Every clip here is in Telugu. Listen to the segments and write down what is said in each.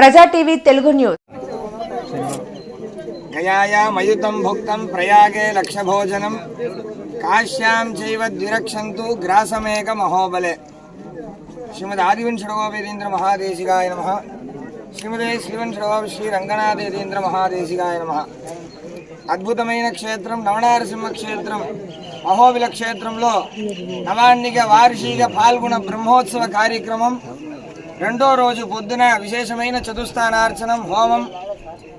Praja TV Telugu news. గయాయామయుతం భుక్తం ప్రయాగే లక్షభోజనం. కాశ్యాం చైవ ద్విరక్షంతు గ్రాసమేక మహోబలే. శ్రీమద్ ఆదివంశడగోపేదీంద్ర మహాదేశికాయ నమ. శ్రీమదే శ్రీవంశడగోప శ్రీ రంగనాథేంద్ర మహాదేశికాయ నమ. అద్భుతమైన క్షేత్రం నవనారసింహ క్షేత్రం. అహోబిల క్షేత్రంలో నవాన్నిక వార్షిక పాల్గొన బ్రహ్మోత్సవ కార్యక్రమం రెండో రోజు పొద్దున విశేషమైన చతుస్థానార్చనం హోమం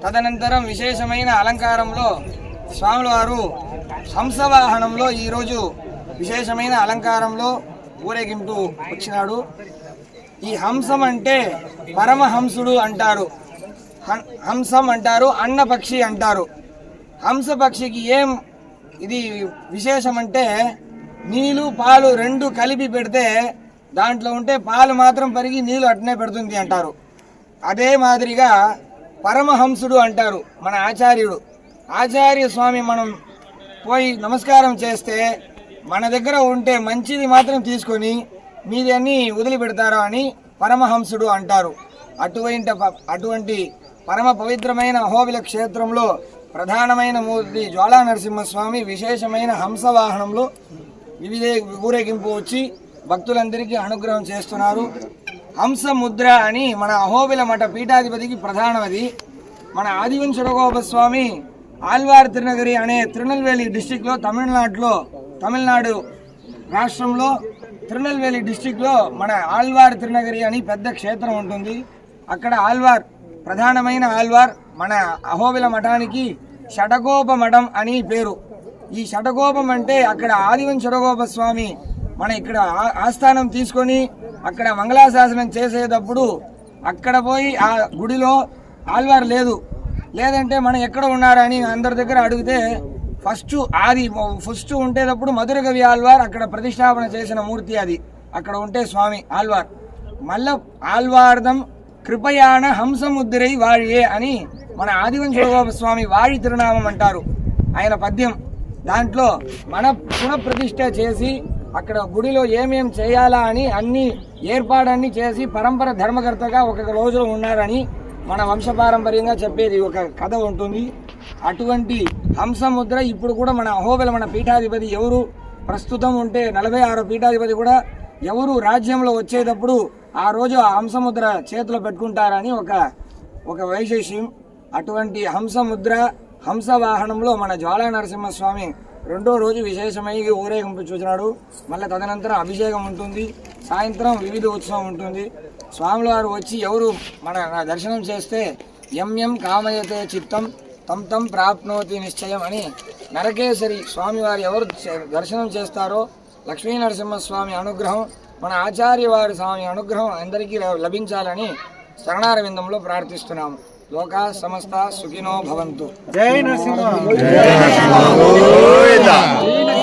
తదనంతరం విశేషమైన అలంకారంలో స్వాముల వారు హంసవాహనంలో ఈరోజు విశేషమైన అలంకారంలో ఊరేగింపు వచ్చినాడు. ఈ హంసం అంటే పరమహంసుడు అంటారు. హంసం అంటారు అన్నపక్షి అంటారు. హంసపక్షికి ఏం ఇది విశేషం అంటే నీళ్ళు పాలు రెండు కలిపి పెడితే దాంట్లో ఉంటే పాలు మాత్రం పరిగి నీళ్ళు అట్నే పెడుతుంది అంటారు. అదే మాదిరిగా పరమహంసుడు అంటారు మన ఆచార్యుడు. ఆచార్య స్వామి మనం పోయి నమస్కారం చేస్తే మన దగ్గర ఉంటే మంచిది మాత్రం తీసుకొని మీదన్నీ వదిలిపెడతారా అని పరమహంసుడు అంటారు. అటువంటి ప- అటువంటి పరమ పవిత్రమైన అహోబిల క్షేత్రంలో ప్రధానమైన మూర్తి జ్వాలా నరసింహస్వామి విశేషమైన హంసవాహనంలో వివిధ ఊరేగింపు వచ్చి భక్తులందరికీ అనుగ్రహం చేస్తున్నారు. హంస ముద్ర అని మన అహోబిల మఠ పీఠాధిపతికి ప్రధానమది. మన ఆదివంశరగోప స్వామి ఆల్వార్ తిరునగరి అనే తిరునల్వేలి డిస్టిక్లో తమిళనాడులో తమిళనాడు రాష్ట్రంలో తిరునల్వేలి డిస్టిక్లో మన ఆల్వార్ తిరునగరి అని పెద్ద క్షేత్రం ఉంటుంది. అక్కడ ఆల్వార్ ప్రధానమైన ఆల్వార్ మన అహోబిల మఠానికి షటగోప మఠం అని పేరు. ఈ షటగోపం అంటే అక్కడ ఆదివం షటగోప స్వామి మన ఇక్కడ ఆస్థానం తీసుకొని అక్కడ మంగళాశాసనం చేసేటప్పుడు అక్కడ పోయి ఆ గుడిలో ఆల్వార్ లేదు. లేదంటే మనం ఎక్కడ ఉన్నారని అందరి దగ్గర అడిగితే ఫస్ట్ ఆది ఫస్ట్ ఉండేటప్పుడు మధుర కవి ఆల్వార్ అక్కడ ప్రతిష్టాపన చేసిన మూర్తి అది. అక్కడ ఉంటే స్వామి ఆల్వార్ మళ్ళా ఆల్వార్దం కృపయాన హంసముద్రై వాழிయే అని మన ఆదివంశ స్వామి వాడి తిరునామం అంటారు. ఆయన పద్యం. దాంట్లో మన పునఃప్రతిష్ఠ చేసి అక్కడ గుడిలో ఏమేం చేయాలా అని అన్ని ఏర్పాడన్ని చేసి పరంపర ధర్మకర్తగా ఒక రోజులో ఉన్నారని మన వంశపారంపర్యంగా చెప్పేది ఒక కథ ఉంటుంది. అటువంటి హంసముద్ర ఇప్పుడు కూడా మన అహోబెల మన పీఠాధిపతి ఎవరు? ప్రస్తుతం ఉంటే నలభై ఆరో పీఠాధిపతి కూడా ఎవరు? రాజ్యంలో వచ్చేటప్పుడు ఆ రోజు ఆ హంసముద్ర చేతిలో పెట్టుకుంటారని ఒక ఒక వైశేష్యం. అటువంటి హంసముద్ర హంసవాహనంలో మన జ్వాలా నరసింహస్వామి రెండో రోజు విశేషమై ఊరేగింపు చూసినాడు మళ్ళీ తదనంతరం అభిషేకం ఉంటుంది. సాయంత్రం వివిధ ఉత్సవం ఉంటుంది. స్వాములవారు వచ్చి ఎవరు మన దర్శనం చేస్తే ఎం ఎం కామయతే చిత్తం తం తం ప్రాప్నోతి నిశ్చయం అని నరకేశ్వరి స్వామివారు ఎవరు దర్శనం చేస్తారో లక్ష్మీ నరసింహస్వామి అనుగ్రహం మన ఆచార్య వారి స్వామి అనుగ్రహం అందరికీ లభించాలని శరణారవిందంలో ప్రార్థిస్తున్నాము. లోకా సమస్త సుఖినో భవంతు. జై నరసింహ.